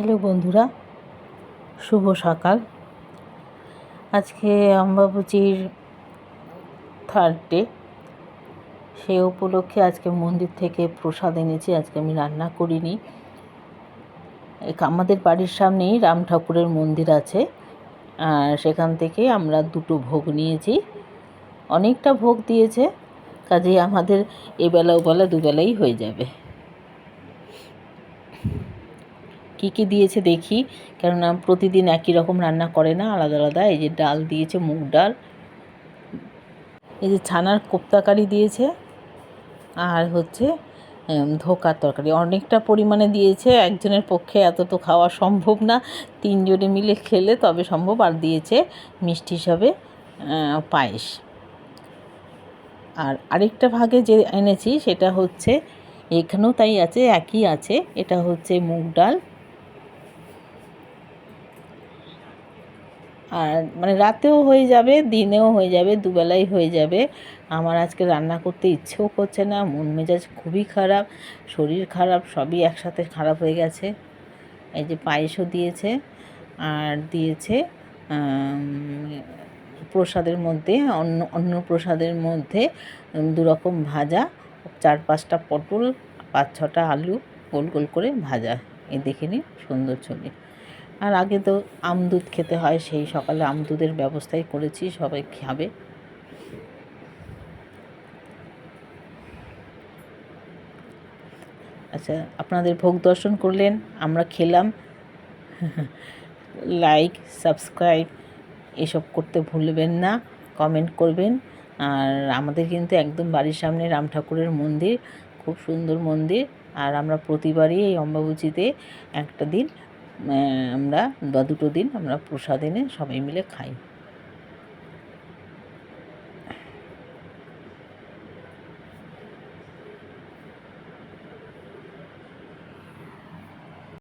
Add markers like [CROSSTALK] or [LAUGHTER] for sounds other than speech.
Hello বন্ধুরা, শুভ সকাল। আজকে অম্বাবুচির থার্ড ডে সে উপলক্ষে আজকে মন্দির থেকে প্রসাদ এনেছি, আজকে আমি রান্না করিনি। আমাদের বাড়ির সামনেই রাম ঠাকুরের মন্দির আছে, আর সেখান থেকে আমরা দুটো ভোগ নিয়েছি। অনেকটা ভোগ দিয়েছে, কাজেই আমাদের এবেলা ওবেলা দুবেলাই হয়ে যাবে। কী কী দিয়েছে দেখি। কেননা প্রতিদিন একই রকম রান্না করে না, আলাদা আলাদা। এই যে ডাল দিয়েছে, মুগ ডাল। এই যে ছানার কোপ্তাকারি দিয়েছে। আর হচ্ছে ধোকার তরকারি। অনেকটা পরিমাণে দিয়েছে। একজনের পক্ষে এত তো খাওয়া সম্ভব না। তিনজনে মিলে খেলে তবে সম্ভব। আর দিয়েছে মিষ্টি হিসাবে পায়েস। আর আরেকটা ভাগে যে এনেছি সেটা হচ্ছে, এখানেও তাই আছে, একই আছে। এটা হচ্ছে মুগ ডাল। আর মানে রাতেও হয়ে যাবে দিনেও হয়ে যাবে দুবেলাই হয়ে যাবে। আমার আজকে রান্না করতে ইচ্ছেও করছে না মন মেজাজ খুবই খারাপ শরীর খারাপ সবই একসাথে খারাপ হয়ে গেছে। এই যে পায়েসও দিয়েছে আর দিয়েছে প্রসাদের মধ্যে অন্য অন্য প্রসাদের মধ্যে উম, দু রকম ভাজা চার পাঁচটা পটল পাঁচ ছটা আলু গোল গোল করে ভাজা। এই দেখে নিন সুন্দর ছবি। আর আগে তো আমদুধ খেতে হয়, সেই সকালে আমদুধের ব্যবস্থাই করেছি, সবাই খাবে। আচ্ছা আপনাদের ভোগ দর্শন করলেন, আমরা খেলাম। [LAUGHS] লাইক সাবস্ক্রাইব এসব করতে ভুলবেন না কমেন্ট করবেন। আর আমাদের কিন্তু একদম বাড়ির সামনে রাম ঠাকুরের মন্দির, খুব সুন্দর মন্দির। আর আমরা প্রতিবারই এই অম্বাবুচিতে একটা দিন আমরা বা দুটো দিন আমরা প্রসাদ এনে সবাই মিলে খাই।